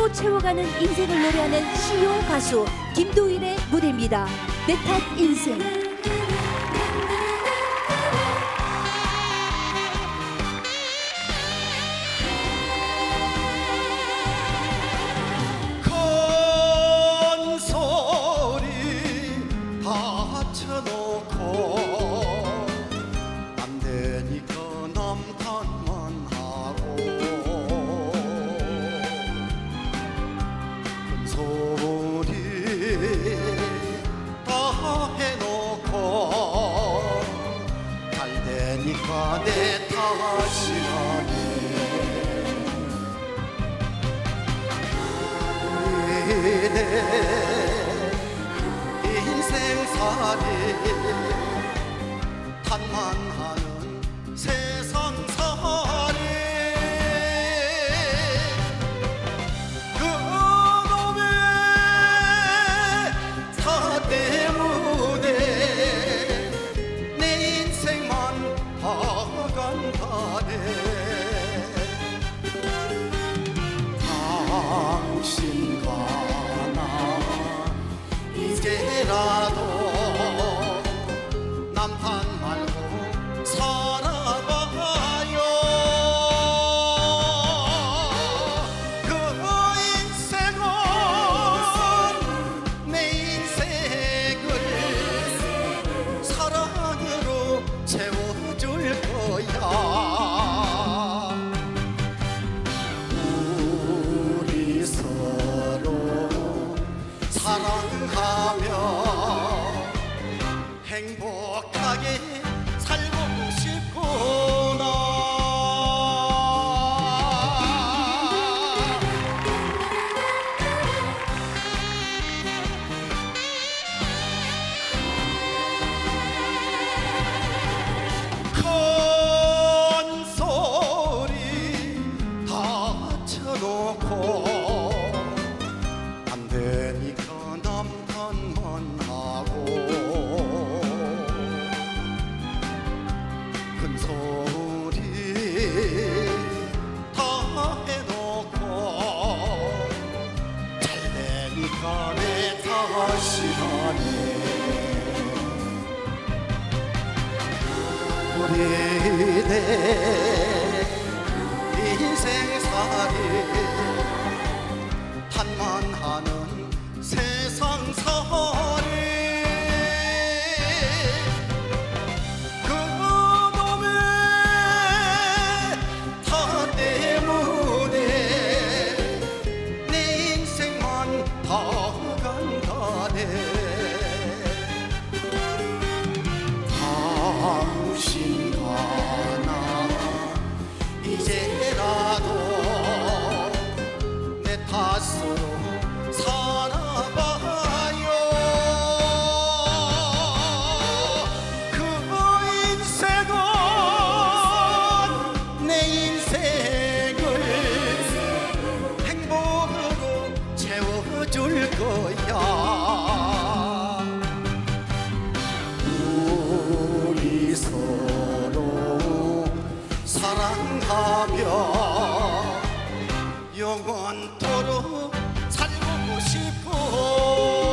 행복으로 채워가는 인생을 노래하는 시요 가수 김도일의 무대입니다. 내 탓 인생. 인생살이 탄만 남탄 말고 살아봐요. 그 인생은 내 인생을 사랑으로 채워줄 거야. 우리 서로 사랑하며 행복 하게 살고 싶구나 큰 소리 다쳐놓고 탓이라네 우리의 인생살이 탄만하는 세상살이 다 때문에 내 인생만 다 당신과 나. 이제라도 내 탓으로 살아봐요. 그 인생은 내 인생을 행복으로 채워줄 거야 하며 영원토록 살고 싶고